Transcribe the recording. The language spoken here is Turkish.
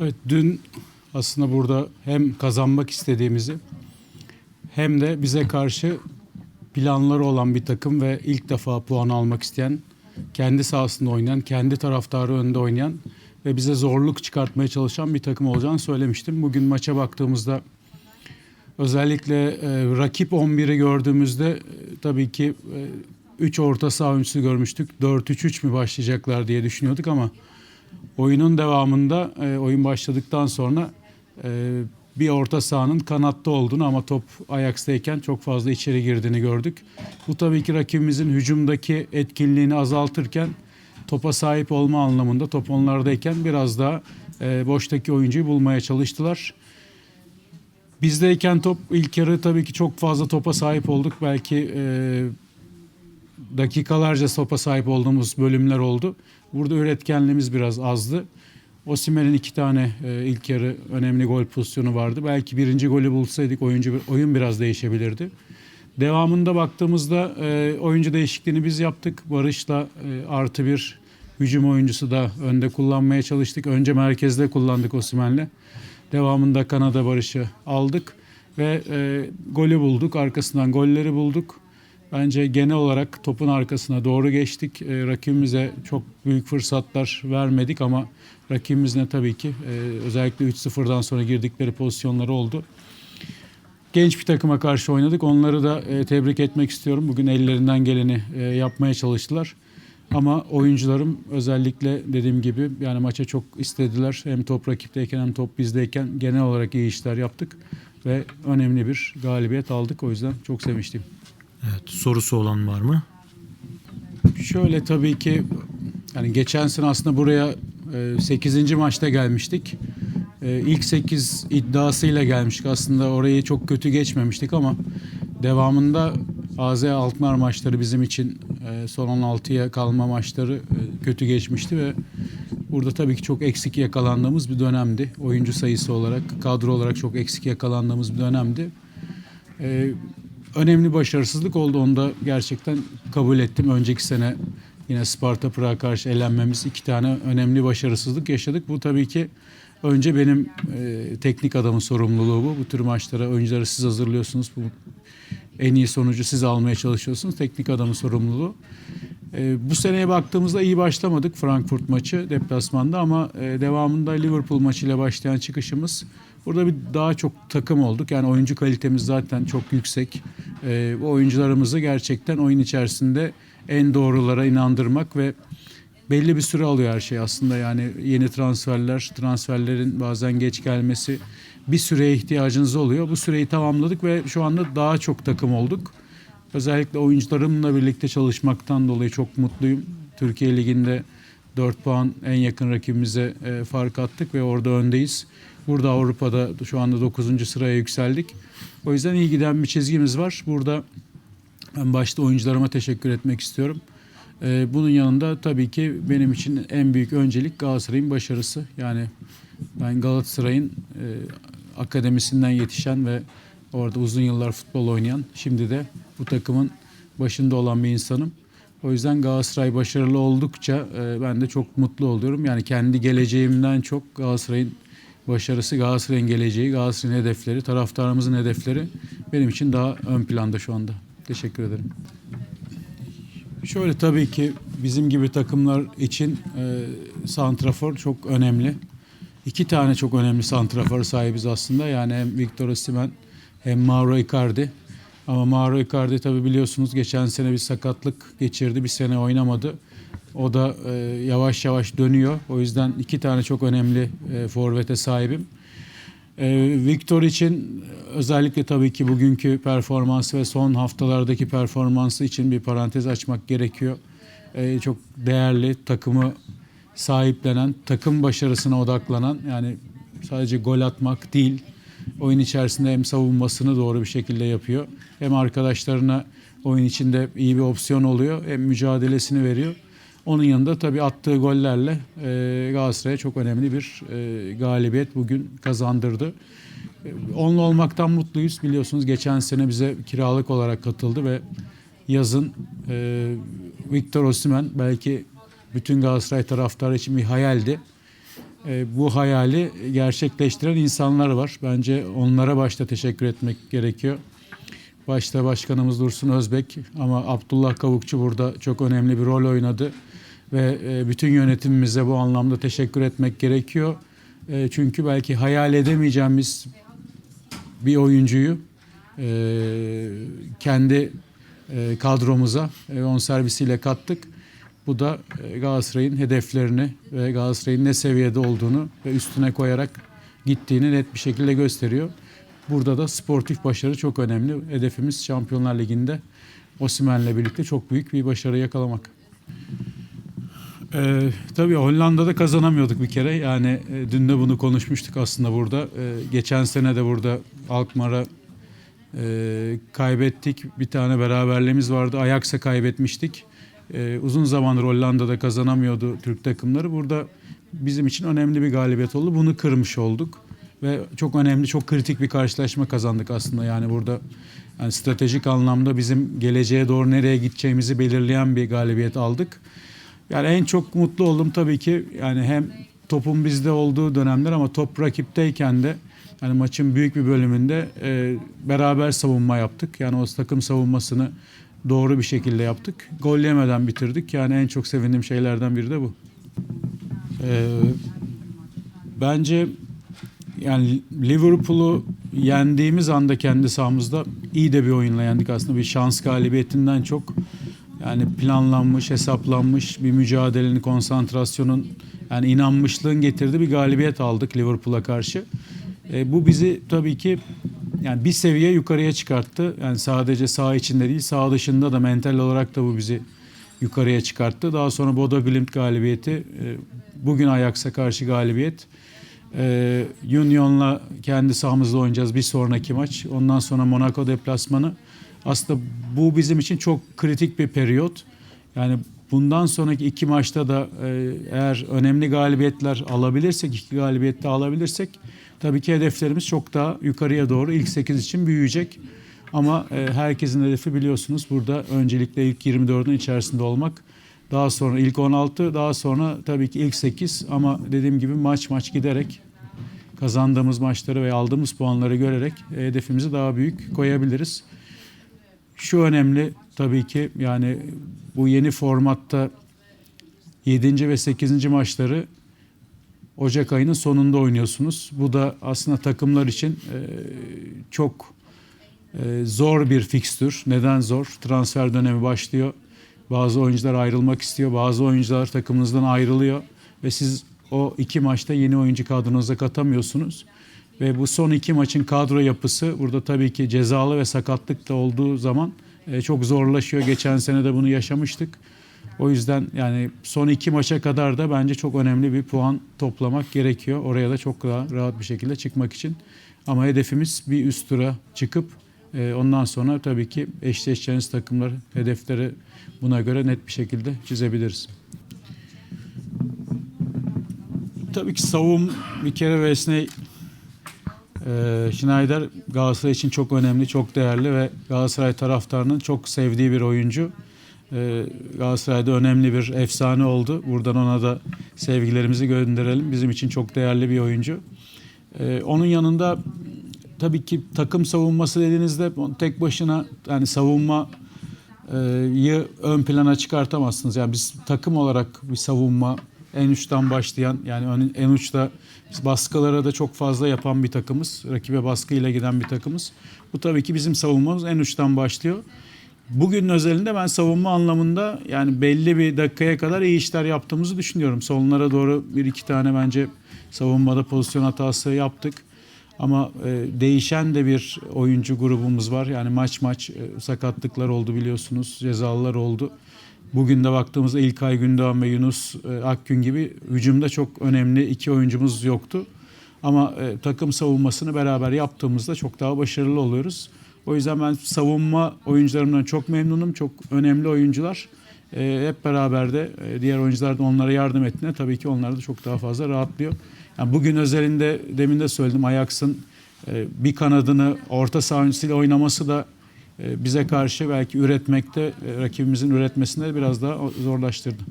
Evet dün aslında burada hem kazanmak istediğimizi hem de bize karşı planları olan bir takım ve ilk defa puan almak isteyen, kendi sahasında oynayan, kendi taraftarı önünde oynayan ve bize zorluk çıkartmaya çalışan bir takım olacağını söylemiştim. Bugün maça baktığımızda özellikle e, rakip 11'i gördüğümüzde e, tabii ki 3 orta saha oyuncusu görmüştük. 4-3-3 mü başlayacaklar diye düşünüyorduk ama oyunun devamında e, oyun başladıktan sonra e, bir orta sahanın kanatta olduğunu ama top Ajax'tayken çok fazla içeri girdiğini gördük. Bu tabii ki rakibimizin hücumdaki etkinliğini azaltırken topa sahip olma anlamında top onlardayken biraz daha e, boştaki oyuncuyu bulmaya çalıştılar. Bizdeyken top ilk yarı tabii ki çok fazla topa sahip olduk. Belki e, dakikalarca topa sahip olduğumuz bölümler oldu. Burada üretkenliğimiz biraz azdı. Osimhen'in iki tane e, ilk yarı önemli gol pozisyonu vardı. Belki birinci golü bulsaydık oyuncu oyun biraz değişebilirdi. Devamında baktığımızda e, oyuncu değişikliğini biz yaptık. Barış'la e, artı bir hücum oyuncusu da önde kullanmaya çalıştık. Önce merkezde kullandık Osimhen'le. Devamında Kanada Barış'ı aldık ve e, golü bulduk. Arkasından golleri bulduk. Bence genel olarak topun arkasına doğru geçtik. E, rakibimize çok büyük fırsatlar vermedik ama rakibimizle tabii ki e, özellikle 3-0'dan sonra girdikleri pozisyonları oldu. Genç bir takıma karşı oynadık. Onları da e, tebrik etmek istiyorum. Bugün ellerinden geleni e, yapmaya çalıştılar. Ama oyuncularım özellikle dediğim gibi yani maça çok istediler. Hem top rakipteyken hem top bizdeyken genel olarak iyi işler yaptık ve önemli bir galibiyet aldık. O yüzden çok sevinçliyim. Evet, sorusu olan var mı? Şöyle tabii ki yani geçen sene aslında buraya 8. maçta gelmiştik. E, İlk 8 iddiasıyla gelmiştik. Aslında orayı çok kötü geçmemiştik ama devamında AZ Alkmaar maçları bizim için e, son 16'ya kalma maçları e, kötü geçmişti ve burada tabii ki çok eksik yakalandığımız bir dönemdi. Oyuncu sayısı olarak, kadro olarak çok eksik yakalandığımız bir dönemdi. Önemli başarısızlık oldu. Onu da gerçekten kabul ettim. Önceki sene yine Sparta Prag'a karşı elenmemiz iki tane önemli başarısızlık yaşadık. Bu tabii ki önce benim e, teknik adamın sorumluluğu bu. Bu tür maçlara oyuncuları siz hazırlıyorsunuz. Bu en iyi sonucu siz almaya çalışıyorsunuz. Teknik adamın sorumluluğu. E, bu seneye baktığımızda iyi başlamadık Frankfurt maçı deplasmanda ama e, devamında Liverpool maçıyla başlayan çıkışımız burada bir daha çok takım olduk. Yani oyuncu kalitemiz zaten çok yüksek. E, bu oyuncularımızı gerçekten oyun içerisinde en doğrulara inandırmak ve belli bir süre alıyor her şey aslında yani yeni transferler, transferlerin bazen geç gelmesi bir süreye ihtiyacınız oluyor. Bu süreyi tamamladık ve şu anda daha çok takım olduk. Özellikle oyuncularımla birlikte çalışmaktan dolayı çok mutluyum. Türkiye Ligi'nde 4 puan en yakın rakibimize e, fark attık ve orada öndeyiz. Burada Avrupa'da şu anda 9. sıraya yükseldik. O yüzden iyi giden bir çizgimiz var. Burada ben başta oyuncularıma teşekkür etmek istiyorum. Ee, bunun yanında tabii ki benim için en büyük öncelik Galatasaray'ın başarısı. Yani ben Galatasaray'ın e, akademisinden yetişen ve orada uzun yıllar futbol oynayan, şimdi de bu takımın başında olan bir insanım. O yüzden Galatasaray başarılı oldukça e, ben de çok mutlu oluyorum. Yani kendi geleceğimden çok Galatasaray'ın başarısı, Galatasaray'ın geleceği, Galatasaray'ın hedefleri, taraftarımızın hedefleri benim için daha ön planda şu anda. Teşekkür ederim. Şöyle tabii ki bizim gibi takımlar için e, santrafor çok önemli. İki tane çok önemli santrafor sahibiz aslında. Yani hem Victor Osimhen hem Mauro Icardi. Ama Mauro Icardi tabii biliyorsunuz geçen sene bir sakatlık geçirdi. Bir sene oynamadı. O da e, yavaş yavaş dönüyor. O yüzden iki tane çok önemli e, forvete sahibim. Ee, Victor için özellikle tabii ki bugünkü performansı ve son haftalardaki performansı için bir parantez açmak gerekiyor. Ee, çok değerli takımı sahiplenen, takım başarısına odaklanan yani sadece gol atmak değil, oyun içerisinde hem savunmasını doğru bir şekilde yapıyor. Hem arkadaşlarına oyun içinde iyi bir opsiyon oluyor hem mücadelesini veriyor. Onun yanında tabii attığı gollerle e, Galatasaray'a çok önemli bir e, galibiyet bugün kazandırdı. E, onunla olmaktan mutluyuz. Biliyorsunuz geçen sene bize kiralık olarak katıldı ve yazın e, Victor Osimhen belki bütün Galatasaray taraftarı için bir hayaldi. e, bu hayali gerçekleştiren insanlar var. Bence onlara başta teşekkür etmek gerekiyor. Başta başkanımız Dursun Özbek ama Abdullah Kavukçu burada çok önemli bir rol oynadı. Ve e, bütün yönetimimize bu anlamda teşekkür etmek gerekiyor. E, Çünkü belki hayal edemeyeceğimiz bir oyuncuyu e, kendi kadromuza on servisiyle kattık. Bu da Galatasaray'ın hedeflerini ve Galatasaray'ın ne seviyede olduğunu ve üstüne koyarak gittiğini net bir şekilde gösteriyor. Burada da sportif başarı çok önemli. Hedefimiz Şampiyonlar Ligi'nde Osimhen'le birlikte çok büyük bir başarı yakalamak. Ee, tabii Hollanda'da kazanamıyorduk bir kere. Yani e, dün de bunu konuşmuştuk aslında burada. Ee, geçen sene de burada Alkmaar'a e, kaybettik. Bir tane beraberliğimiz vardı. Ajax'a kaybetmiştik. Ee, uzun zamandır Hollanda'da kazanamıyordu Türk takımları. Burada bizim için önemli bir galibiyet oldu. Bunu kırmış olduk. Ve çok önemli, çok kritik bir karşılaşma kazandık aslında. Yani burada yani stratejik anlamda bizim geleceğe doğru nereye gideceğimizi belirleyen bir galibiyet aldık. Yani en çok mutlu oldum tabii ki yani hem topun bizde olduğu dönemler ama top rakipteyken de yani maçın büyük bir bölümünde e, beraber savunma yaptık. Yani o takım savunmasını doğru bir şekilde yaptık. Gol yemeden bitirdik. Yani en çok sevindiğim şeylerden biri de bu. Ee, bence yani Liverpool'u yendiğimiz anda kendi sahamızda iyi de bir oyunla yendik aslında. Bir şans galibiyetinden çok yani planlanmış, hesaplanmış bir mücadelenin, konsantrasyonun yani inanmışlığın getirdiği bir galibiyet aldık Liverpool'a karşı. E, bu bizi tabii ki yani bir seviye yukarıya çıkarttı. Yani sadece saha içinde değil, saha dışında da mental olarak da bu bizi yukarıya çıkarttı. Daha sonra Bodo Glimt galibiyeti, e, bugün Ajax'a karşı galibiyet. E, Union'la kendi sahamızda oynayacağız bir sonraki maç. Ondan sonra Monaco deplasmanı. Aslında bu bizim için çok kritik bir periyot. Yani bundan sonraki iki maçta da e, eğer önemli galibiyetler alabilirsek, iki galibiyette alabilirsek tabii ki hedeflerimiz çok daha yukarıya doğru ilk 8 için büyüyecek. Ama e, herkesin hedefi biliyorsunuz burada öncelikle ilk 24'ün içerisinde olmak. Daha sonra ilk 16, daha sonra tabii ki ilk 8 ama dediğim gibi maç maç giderek kazandığımız maçları ve aldığımız puanları görerek e, hedefimizi daha büyük koyabiliriz. Şu önemli tabii ki yani bu yeni formatta 7. ve 8. maçları Ocak ayının sonunda oynuyorsunuz. Bu da aslında takımlar için e, çok e, zor bir fikstür. Neden zor? Transfer dönemi başlıyor. Bazı oyuncular ayrılmak istiyor. Bazı oyuncular takımınızdan ayrılıyor. Ve siz o iki maçta yeni oyuncu kadronuza katamıyorsunuz. Ve bu son iki maçın kadro yapısı burada tabii ki cezalı ve sakatlık da olduğu zaman e, çok zorlaşıyor. Geçen sene de bunu yaşamıştık. O yüzden yani son iki maça kadar da bence çok önemli bir puan toplamak gerekiyor. Oraya da çok daha rahat bir şekilde çıkmak için. Ama hedefimiz bir üst tura çıkıp e, ondan sonra tabii ki eşleşeceğiniz takımlar hedefleri buna göre net bir şekilde çizebiliriz. Tabii ki savun bir kere Vesney ee, Schneider Galatasaray için çok önemli, çok değerli ve Galatasaray taraftarının çok sevdiği bir oyuncu. Ee, Galatasaray'da önemli bir efsane oldu. Buradan ona da sevgilerimizi gönderelim. Bizim için çok değerli bir oyuncu. Ee, onun yanında tabii ki takım savunması dediğinizde tek başına yani savunma yı ön plana çıkartamazsınız. Yani biz takım olarak bir savunma en uçtan başlayan yani en uçta biz baskılara da çok fazla yapan bir takımız. Rakibe baskıyla giden bir takımız. Bu tabii ki bizim savunmamız en uçtan başlıyor. Bugünün özelinde ben savunma anlamında yani belli bir dakikaya kadar iyi işler yaptığımızı düşünüyorum. Sonlara doğru bir iki tane bence savunmada pozisyon hatası yaptık. Ama e, değişen de bir oyuncu grubumuz var. Yani maç maç e, sakatlıklar oldu biliyorsunuz, cezalılar oldu. Bugün de baktığımızda İlkay Gündoğan ve Yunus e, Akgün gibi hücumda çok önemli iki oyuncumuz yoktu. Ama e, takım savunmasını beraber yaptığımızda çok daha başarılı oluyoruz. O yüzden ben savunma oyuncularımdan çok memnunum. Çok önemli oyuncular. E, hep beraber de diğer oyuncular da onlara yardım ettiğinde tabii ki onlar da çok daha fazla rahatlıyor. Yani bugün özelinde demin de söyledim Ajax'ın bir kanadını orta saha oynaması da bize karşı belki üretmekte, rakibimizin üretmesinde biraz daha zorlaştırdı.